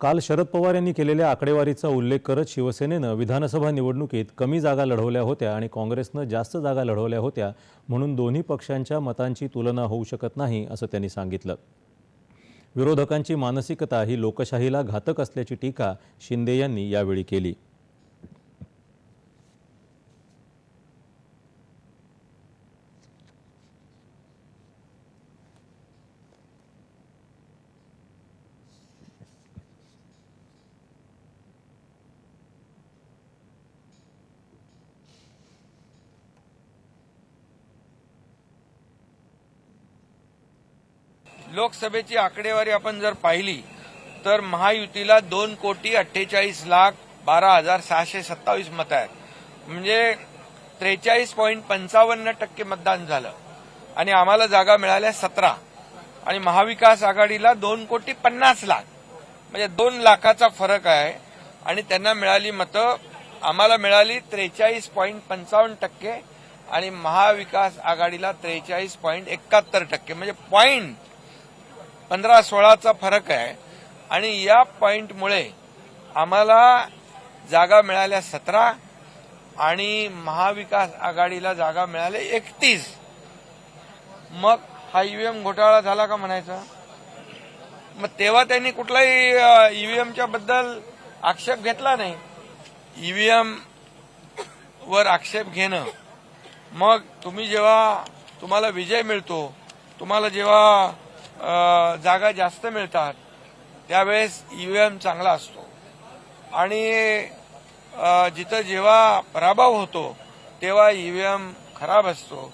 काल शरद पवार यांनी केलेल्या आकडेवारीचा उल्लेख करत शिवसेनेनं विधानसभा निवडणुकीत कमी जागा लढवल्या होत्या आणि काँग्रेसनं जास्त जागा लढवल्या होत्या म्हणून दोन्ही पक्षांच्या मतांची तुलना होऊ शकत नाही असं त्यांनी सांगितलं. विरोधकांची मानसिकता ही लोकशाहीला घातक असल्याची टीका शिंदे यांनी यावेळी केली. लोकसभेची आकडेवारी आपण जर पाहिली तर महायुतीला दोन कोटी अठ्ठेचाळीस लाख बारा हजार सहाशे सत्तावीस मतं आहेत. म्हणजे त्रेचाळीस पॉईंट पंचावन्न टक्के मतदान झालं. आणि आम्हाला जागा मिळाल्या सतरा. आणि महाविकास आघाडीला दोन कोटी पन्नास लाख. म्हणजे दोन लाखाचा फरक आहे. आणि त्यांना मिळाली मतं आम्हाला मिळाली त्रेचाळीस पॉईंट पंचावन्न टक्के. आणि महाविकास आघाडीला त्रेचाळीस पॉईंट एकाहत्तर टक्के. म्हणजे पॉईंट पंधरा सोळाचा फरक आहे. आणि या पॉईंटमुळे आम्हाला जागा मिळाल्या सतरा आणि महाविकास आघाडीला जागा मिळाल्या एकतीस. मग हा ईव्हीएम घोटाळा झाला का म्हणायचा? मग तेव्हा त्यांनी कुठलाही ईव्हीएमच्या बद्दल आक्षेप घेतला नाही. ईव्हीएम वर आक्षेप घेणं. मग तुम्ही जेव्हा तुम्हाला विजय मिळतो तुम्हाला जेव्हा जागा जास्त मिळतात त्यावेळेस ईव्हीएम चांगला असतो. आणि जिथं जेव्हा पराभव होतो तेव्हा ईव्हीएम खराब असतो.